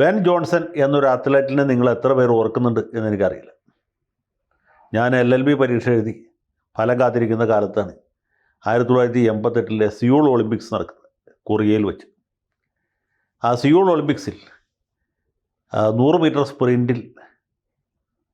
Ben Johnson എന്നൊരു അത്ലറ്റിനെ നിങ്ങൾ എത്ര പേർ ഓർക്കുന്നുണ്ട് എന്ന് എനിക്കറിയില്ല. ഞാൻ എൽ എൽ ബി പരീക്ഷ എഴുതി ഫലം കാത്തിരിക്കുന്ന കാലത്താണ് ആയിരത്തി തൊള്ളായിരത്തി എൺപത്തെട്ടിലെ സിയോൾ ഒളിമ്പിക്സ് നടക്കുന്നത് കൊറിയയിൽ വെച്ച്. ആ സിയോൾ ഒളിമ്പിക്സിൽ നൂറ് മീറ്റർ സ്പ്രിന്റിൽ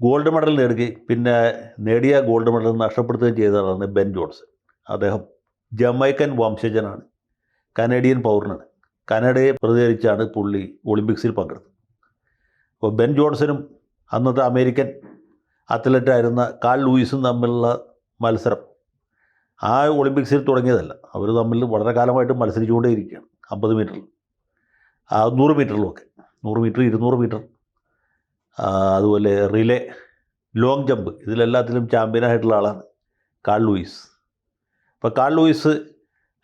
ഗോൾഡ് മെഡൽ നേടുകയും പിന്നെ നേടിയ ഗോൾഡ് മെഡൽ നഷ്ടപ്പെടുത്തുകയും ചെയ്തതാണ് ബെൻ ജോൺസൺ. അദ്ദേഹം ജമൈക്കൻ വംശജനാണ് കനേഡിയൻ പൗരനാണ്. കനഡയെ പ്രതികരിച്ചാണ് പുള്ളി ഒളിമ്പിക്സിൽ പങ്കെടുത്തത്. അപ്പോൾ ബെൻ ജോൺസനും അന്നത്തെ അമേരിക്കൻ അത്ലറ്റായിരുന്ന കാൾ ലൂയിസും തമ്മിലുള്ള മത്സരം ആ ഒളിമ്പിക്സിൽ തുടങ്ങിയതല്ല. അവർ തമ്മിൽ വളരെ കാലമായിട്ട് മത്സരിച്ചുകൊണ്ടേ ഇരിക്കുകയാണ്. അമ്പത് മീറ്ററിൽ. നൂറ് മീറ്ററിലുമൊക്കെ നൂറ് മീറ്റർ ഇരുന്നൂറ് മീറ്റർ. അതുപോലെ റിലേ ലോങ് ജമ്പ്. ഇതിലെല്ലാത്തിലും ചാമ്പ്യനായിട്ടുള്ള ആളാണ് കാൾ ലൂയിസ്. അപ്പോൾ കാൾ ലൂയിസ്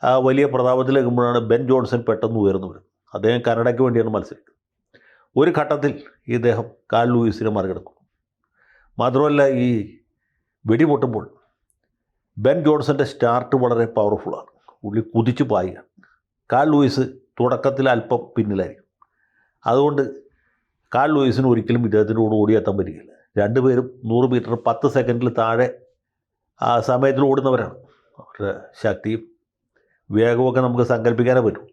ആ വലിയ പ്രതാപത്തിലേക്കുമ്പോഴാണ് ബെൻ ജോൺസൺ പെട്ടെന്ന് ഉയർന്നു വരുന്നത് അദ്ദേഹം കനഡയ്ക്ക് വേണ്ടിയാണ് മത്സരിക്കുന്നത്. ഒരു ഘട്ടത്തിൽ ഇദ്ദേഹം കാൽ ലൂയിസിനെ മറികടക്കും മാത്രമല്ല ഈ വെടിപൊട്ടുമ്പോൾ ബെൻ ജോൺസന്റെ സ്റ്റാർട്ട് വളരെ പവർഫുള്ളാണ് ഉള്ളി കുതിച്ചു പായുകയാണ്. കാൽ ലൂയിസ് തുടക്കത്തിൽ അല്പം പിന്നിലായിരിക്കും. അതുകൊണ്ട് കാൾ ലൂയിസിന് ഒരിക്കലും ഇദ്ദേഹത്തിന്റെ കൂടെ ഓടിയെത്താൻ പറ്റുകയില്ല. രണ്ടുപേരും നൂറ് മീറ്റർ പത്ത് സെക്കൻഡിൽ താഴെ ആ സമയത്തിൽ ഓടുന്നവരാണ്. അവരുടെ ശക്തിയും വേഗമൊക്കെ നമുക്ക് സങ്കല്പിക്കാനേ പറ്റും.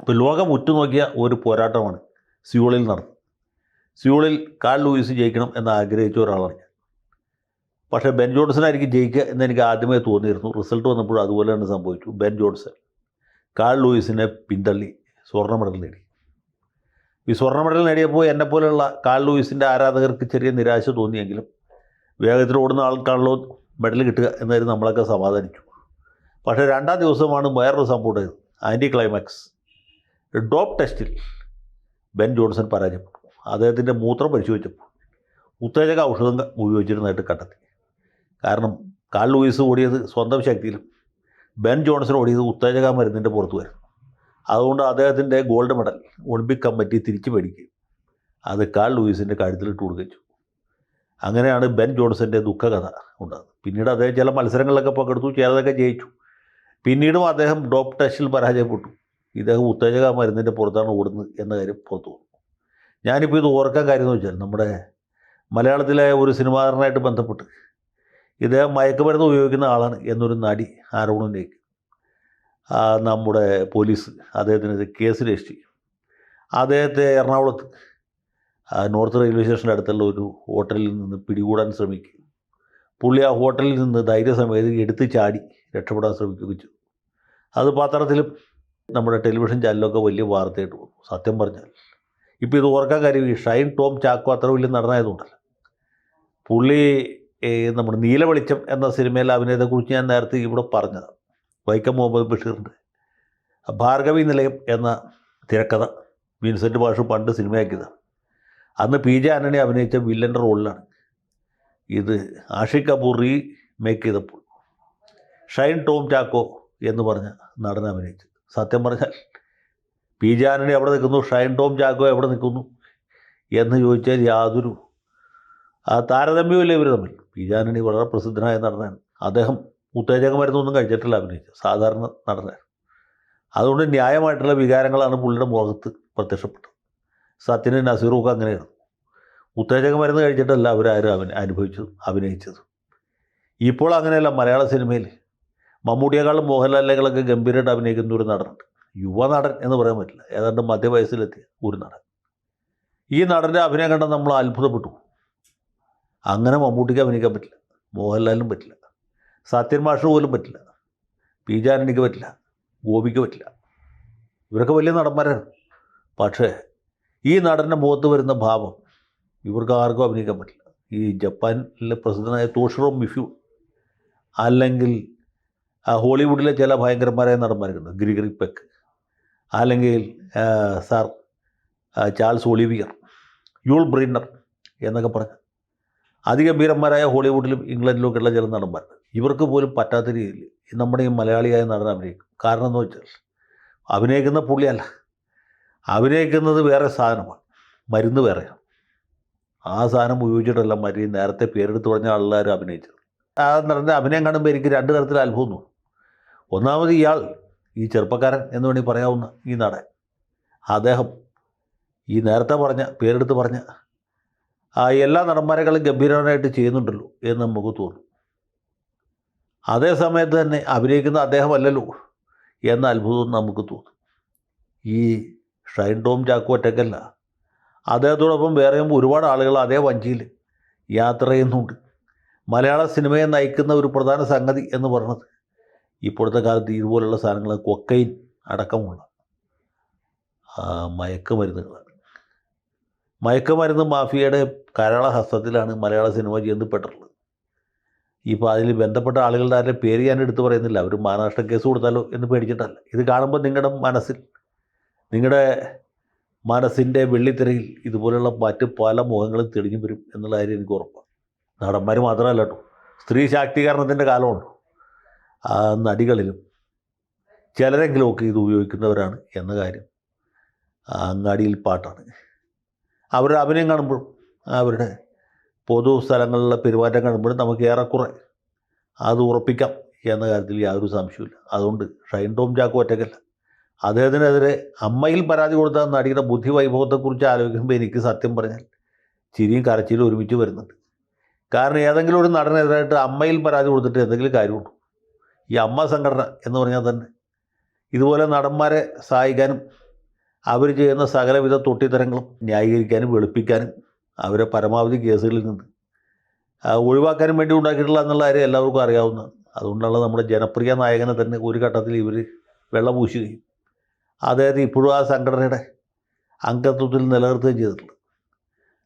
ഇപ്പോൾ ലോകം ഉറ്റുനോക്കിയ ഒരു പോരാട്ടമാണ് സിയോളിൽ നടന്നത് സിയോളിൽ കാൾ ലൂയിസ് ജയിക്കണം എന്ന് ആഗ്രഹിച്ച ഒരാളാണ് ഞാൻ. പക്ഷേ ബെൻ ജോൺസനായിരിക്കും ജയിക്കുക എന്ന് എനിക്ക് ആദ്യമേ തോന്നിയിരുന്നു. റിസൾട്ട് വന്നപ്പോൾ അതുപോലെ തന്നെ സംഭവിച്ചു. ബെൻ ജോൺസൺ കാൾ ലൂയിസിനെ പിന്തള്ളി സ്വർണ മെഡൽ നേടി. ഈ സ്വർണ മെഡൽ നേടിയപ്പോൾ എന്നെപ്പോലെയുള്ള കാൾ ലൂയിസിന്റെ ആരാധകർക്ക് ചെറിയ നിരാശ തോന്നിയെങ്കിലും വേഗത്തിൽ ഓടുന്ന ആൾക്കാണല്ലോ മെഡൽ കിട്ടുക എന്നായിരുന്നു നമ്മളൊക്കെ സമാധാനിച്ചു. പക്ഷേ രണ്ടാം ദിവസമാണ് വേറൊരു സംഭവം ഉണ്ടായത് ആന്റി ക്ലൈമാക്സ് ഡോപ്പ് ടെസ്റ്റിൽ ബെൻ ജോൺസൺ പരാജയപ്പെട്ടു. അദ്ദേഹത്തിന്റെ മൂത്രം പരിശോധിച്ചപ്പോൾ ഉത്തേജക ഔഷധം ഉപയോഗിച്ചിരുന്നതായിട്ട് കണ്ടെത്തി. കാരണം കാൾ ലൂയിസ് ഓടിയത് സ്വന്തം ശക്തിയിലും ബെൻ ജോൺസൺ ഓടിയത് ഉത്തേജക മരുന്നിന്റെ പുറത്ത് വരും അതുകൊണ്ട് അദ്ദേഹത്തിന്റെ ഗോൾഡ് മെഡൽ ഒളിമ്പിക് കമ്മിറ്റി തിരിച്ചു മേടിക്കുകയും അത് കാൾ ലൂയിസിന്റെ കഴുത്തിലിട്ട് കൊടുക്കുകയും ചെയ്തു. അങ്ങനെയാണ് ബെൻ ജോൺസന്റെ ദുഃഖകഥ ഉണ്ടാകുന്നത്. പിന്നീട് അദ്ദേഹം ചില മത്സരങ്ങളിലൊക്കെ പങ്കെടുത്തു ചിലതൊക്കെ ജയിച്ചു. പിന്നീടും അദ്ദേഹം ഡോപ് ടെസ്റ്റിൽ പരാജയപ്പെട്ടു. ഇദ്ദേഹം ഉത്തേജക മരുന്നിന്റെ പുറത്താണ് ഓടുന്നത് എന്ന കാര്യം പുറത്തു വന്നു. ഞാനിപ്പോൾ ഇത് ഓർക്കാൻ കാര്യം എന്ന് വെച്ചാൽ നമ്മുടെ മലയാളത്തിലെ ഒരു സിനിമാകാരനായിട്ട് ബന്ധപ്പെട്ട് ഇദ്ദേഹം മയക്കുമരുന്ന് ഉപയോഗിക്കുന്ന ആളാണ് എന്നൊരു നടി ആരോപണത്തിലേക്ക് നമ്മുടെ പോലീസ് അദ്ദേഹത്തിനെതിരെ കേസ് രജിസ്റ്റർ ചെയ്യും. അദ്ദേഹത്തെ എറണാകുളത്ത് നോർത്ത് റെയിൽവേ സ്റ്റേഷന്റെ അടുത്തുള്ള ഒരു ഹോട്ടലിൽ നിന്ന് പിടികൂടാൻ ശ്രമിക്കും പുള്ളി ആ ഹോട്ടലിൽ നിന്ന് ധൈര്യസമേതം എടുത്ത് ചാടി രക്ഷപ്പെടാൻ ശ്രമിച്ചു അത് പത്രത്തിലും നമ്മുടെ ടെലിവിഷൻ ചാനലൊക്കെ വലിയ വാർത്തയായിട്ട് വന്നു. സത്യം പറഞ്ഞാൽ. ഇപ്പോൾ ഇത് ഓർക്കാൻ കാര്യം ഈ ഷൈൻ ടോം ചാക്കോ അത്ര വലിയ നടനായതുകൊണ്ടല്ല. പുള്ളി നമ്മുടെ നീലവെളിച്ചം എന്ന സിനിമയിലെ അഭിനയത്തെക്കുറിച്ച് ഞാൻ നേരത്തെ ഇവിടെ പറഞ്ഞതാണ് വൈക്കം മുഹമ്മദ് ബഷീറിന്റെ. ഭാർഗവി നിലയം എന്ന തിരക്കഥ വിൻസെന്റ് ഭാഷ പണ്ട് സിനിമയാക്കിയതാണ് അന്ന് പി ജെ ആന്റണി അഭിനയിച്ച വില്ലന്റെ റോളിലാണ്. ഇത് ആഷിഖ് കപൂർ മേക്ക് ചെയ്തപ്പോൾ. ഷൈൻ ടോം ചാക്കോ എന്ന് പറഞ്ഞ നടൻ അഭിനയിച്ചു. സത്യം പറഞ്ഞാൽ പി ജെ ആന്റണി എവിടെ നിൽക്കുന്നു? ഷൈൻ ടോം ചാക്കോ എവിടെ നിൽക്കുന്നു? എന്ന് ചോദിച്ചാൽ യാതൊരു ആ താരതമ്യമില്ല ഇവർ തമ്മിൽ. പി ജെ ആന്റണി വളരെ പ്രസിദ്ധനായ നടനാണ്. അദ്ദേഹം ഉത്തേജക മരുന്നൊന്നും കഴിച്ചിട്ടില്ല അഭിനയിച്ചു. സാധാരണ നടനാണ്. അതുകൊണ്ട് ന്യായമായിട്ടുള്ള വികാരങ്ങളാണ് പുള്ളിയുടെ മുഖത്ത് പ്രത്യക്ഷപ്പെട്ടത്. സത്യനും നസീറും ഒക്കെ അങ്ങനെയാണ്. ഉത്തേജക മരുന്ന് കഴിച്ചിട്ടല്ല അവരാരും അവൻ അനുഭവിച്ചത് അഭിനയിച്ചത്. ഇപ്പോൾ അങ്ങനെയല്ല മലയാള സിനിമയിൽ മമ്മൂട്ടിയേക്കാളും മോഹൻലാലിനേക്കാളൊക്കെ ഗംഭീരമായിട്ട് അഭിനയിക്കുന്ന ഒരു നടനുണ്ട് യുവ നടൻ എന്ന് പറയാൻ പറ്റില്ല. ഏതാണ്ട് മധ്യവയസ്സിലെത്തിയ ഒരു നടൻ. ഈ നടന്റെ അഭിനയം കണ്ട നമ്മൾ അത്ഭുതപ്പെട്ടു. അങ്ങനെ മമ്മൂട്ടിക്ക് അഭിനയിക്കാൻ പറ്റില്ല. മോഹൻലാലിനും പറ്റില്ല. സത്യൻ മാഷ് പോലും പറ്റില്ല. പി ജാനണിക്ക് പറ്റില്ല. ഗോപിക്ക് പറ്റില്ല. ഇവരൊക്കെ വലിയ നടന്മാരാണ്. പക്ഷേ ഈ നടന്റെ മുഖത്ത് വരുന്ന ഭാവം ഇവർക്ക് ആർക്കും അഭിനയിക്കാൻ പറ്റില്ല. ഈ ജപ്പാനിലെ പ്രസിദ്ധനായ തോഷിറോ മിഫ്യു അല്ലെങ്കിൽ ഹോളിവുഡിലെ ചില ഭയങ്കരന്മാരായ നടന്മാരുണ്ട്. ഗ്രിഗറി പെക്ക് അല്ലെങ്കിൽ sir Charles Olivier Yul Brynner എന്നൊക്കെ പറഞ്ഞ് അതിഗംഭീരന്മാരായ ഹോളിവുഡിലും ഇംഗ്ലണ്ടിലും ഒക്കെ ഉള്ള ചില നടന്മാർ ഇവർക്ക് പോലും പറ്റാത്ത രീതിയിൽ നമ്മുടെ ഈ മലയാളിയായ നടൻ അഭിനയിക്കും. കാരണം എന്ന് വെച്ചാൽ അഭിനയിക്കുന്ന പുള്ളിയല്ല. അഭിനയിക്കുന്നത് വേറെ സാധനമാണ്. മരുന്ന് വേറെയാണ്. ആ സാധനം ഉപയോഗിച്ചിട്ടല്ല മരി നേരത്തെ പേരെടുത്ത് പറഞ്ഞ ആളുകാരും അഭിനയിച്ചത്. ആ നടന്റെ അഭിനയം കാണുമ്പോൾ എനിക്ക് രണ്ട് തരത്തിൽ അത്ഭുതം തോന്നും. ഒന്നാമത് ഇയാൾ ഈ ചെറുപ്പക്കാരൻ എന്ന് വേണമെങ്കിൽ പറയാവുന്ന ഈ നടൻ. അദ്ദേഹം ഈ നേരത്തെ പറഞ്ഞ പേരെടുത്ത് പറഞ്ഞ ആ എല്ലാ നടന്മാരെക്കാളും ഗംഭീരമായിട്ട് ചെയ്യുന്നുണ്ടല്ലോ എന്ന് നമുക്ക് തോന്നും. അതേ സമയത്ത് തന്നെ അഭിനയിക്കുന്ന അദ്ദേഹമല്ലല്ലോ എന്ന അത്ഭുതം നമുക്ക് തോന്നും. ഈ ഷൈൻ ടോം ചാക്കോ ഒറ്റക്കല്ല. അദ്ദേഹത്തോടൊപ്പം വേറെയും ഒരുപാട് ആളുകൾ അതേ വഞ്ചിയിൽ യാത്ര ചെയ്യുന്നുണ്ട് മലയാള സിനിമയെ നയിക്കുന്ന ഒരു പ്രധാന സംഗതി എന്ന് പറഞ്ഞത് ഇപ്പോഴത്തെ കാലത്ത് ഇതുപോലുള്ള സാധനങ്ങൾ കൊക്കൈൻ അടക്കമുള്ള മയക്കുമരുന്നുകളാണ്. മയക്കുമരുന്ന് മാഫിയയുടെ കരാള ഹസ്തത്തിലാണ് മലയാള സിനിമ ചെന്നപ്പെട്ടിട്ടുള്ളത് ഇപ്പോൾ അതിൽ ബന്ധപ്പെട്ട ആളുകളുടെ ആരുടെ പേര് ഞാൻ എടുത്തു പറയുന്നില്ല. അവർ മഹാരാഷ്ട്ര കേസ് കൊടുത്താലോ എന്ന് പേടിച്ചിട്ടല്ല. ഇത് കാണുമ്പോൾ നിങ്ങളുടെ മനസ്സിൽ നിങ്ങളുടെ മനസ്സിന്റെ വെള്ളിത്തിരയിൽ ഇതുപോലെയുള്ള മറ്റ് പല മുഖങ്ങളും തെളിഞ്ഞു വരും എന്നുള്ള കാര്യം എനിക്ക് ഉറപ്പാണ്. നടന്മാർ മാത്രമല്ല കേട്ടോ. സ്ത്രീ ശാക്തീകരണത്തിന്റെ കാലമുണ്ട്. നടികളിലും ചിലരെങ്കിലുമൊക്കെ ഇത് ഉപയോഗിക്കുന്നവരാണ് എന്ന കാര്യം അങ്ങാടിയിൽ പാട്ടാണ്. അവരുടെ അഭിനയം കാണുമ്പോഴും അവരുടെ പൊതു സ്ഥലങ്ങളിലെ പെരുമാറ്റം കാണുമ്പോഴും നമുക്ക് ഏറെക്കുറെ അത് ഉറപ്പിക്കാം എന്ന കാര്യത്തിൽ യാതൊരു സംശയമില്ല അതുകൊണ്ട് ഷൈൻ ടോം ചാക്കോ ഒറ്റക്കല്ല അദ്ദേഹത്തിനെതിരെ അമ്മയിൽ പരാതി കൊടുത്ത നടിയുടെ ബുദ്ധി വൈഭവത്തെക്കുറിച്ച് ആലോചിക്കുമ്പോൾ എനിക്ക് സത്യം പറഞ്ഞാൽ ചിരിയും കരച്ചിലും ഒരുമിച്ച് വരുന്നുണ്ട്. കാരണം ഏതെങ്കിലും ഒരു നടനെതിരായിട്ട് അമ്മയിൽ പരാതി കൊടുത്തിട്ട് എന്തെങ്കിലും കാര്യമുണ്ടോ? ഈ അമ്മ സംഘടന എന്ന് പറഞ്ഞാൽ തന്നെ ഇതുപോലെ നടന്മാരെ സഹായിക്കാനും അവർ ചെയ്യുന്ന സകലവിധ തൊട്ടിത്തരങ്ങളും ന്യായീകരിക്കാനും വെളുപ്പിക്കാനും അവരെ പരമാവധി കേസുകളിൽ നിന്ന് ഒഴിവാക്കാനും വേണ്ടി ഉണ്ടാക്കിയിട്ടുള്ള എന്നുള്ള കാര്യം എല്ലാവർക്കും അറിയാവുന്നതാണ്. അതുകൊണ്ടുള്ള നമ്മുടെ ജനപ്രിയ നായകനെ തന്നെ ഒരു ഘട്ടത്തിൽ ഇവർ വെള്ളപൂശുകയും അദ്ദേഹത്തെ ഇപ്പോഴും ആ സംഘടനയുടെ അംഗത്വത്തിൽ നിലനിർത്തുകയും ചെയ്തിട്ടുള്ളത്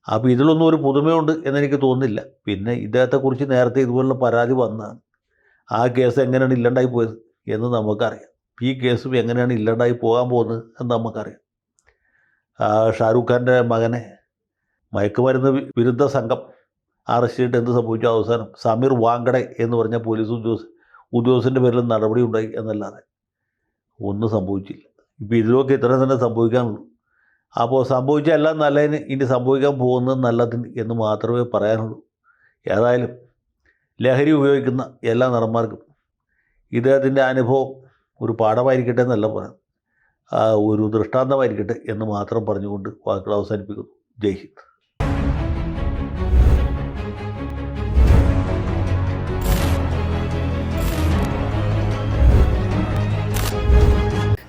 അപ്പോൾ ഇതിലൊന്നും ഒരു പുതുമയുണ്ട് എന്നെനിക്ക് തോന്നുന്നില്ല. പിന്നെ ഇദ്ദേഹത്തെക്കുറിച്ച് നേരത്തെ ഇതുപോലുള്ള പരാതി വന്നതാണ്. ആ കേസ് എങ്ങനെയാണ് ഇല്ലാണ്ടായി പോയത് എന്ന് നമുക്കറിയാം. ഈ കേസും എങ്ങനെയാണ് ഇല്ലാണ്ടായി പോകാൻ പോകുന്നത് എന്ന് നമുക്കറിയാം. ഷാരൂഖ് ഖാന്റെ മകനെ മയക്കുമരുന്ന് വിരുദ്ധ സംഘം അറസ്റ്റ് ചെയ്തിട്ട് എന്ത് സംഭവിച്ചു? അവസാനം സമീർ വാങ്കടെ എന്ന് പറഞ്ഞ പോലീസ് ഉദ്യോഗസ്ഥ ഉദ്യോഗസ്ഥന്റെ പേരിൽ നടപടി ഉണ്ടായി എന്നല്ലാതെ ഒന്നും സംഭവിച്ചില്ല. ഇപ്പോൾ ഇതിലൊക്കെ ഇത്രയും തന്നെ സംഭവിക്കാനുള്ളൂ. അപ്പോൾ സംഭവിച്ച എല്ലാം നല്ലതിന് ഇനി സംഭവിക്കാൻ പോകുന്നത് നല്ലതിന് എന്ന് മാത്രമേ പറയാനുള്ളൂ. ഏതായാലും ലഹരി ഉപയോഗിക്കുന്ന എല്ലാ നടന്മാർക്കും ഇദ്ദേഹത്തിന്റെ അനുഭവം ഒരു പാഠമായിരിക്കട്ടെ എന്നല്ല പറയാം. ഒരു ദൃഷ്ടാന്തമായിരിക്കട്ടെ എന്ന് മാത്രം പറഞ്ഞുകൊണ്ട് വാക്കുകൾ അവസാനിപ്പിക്കുന്നു. ജയ് ഹിന്ദ്.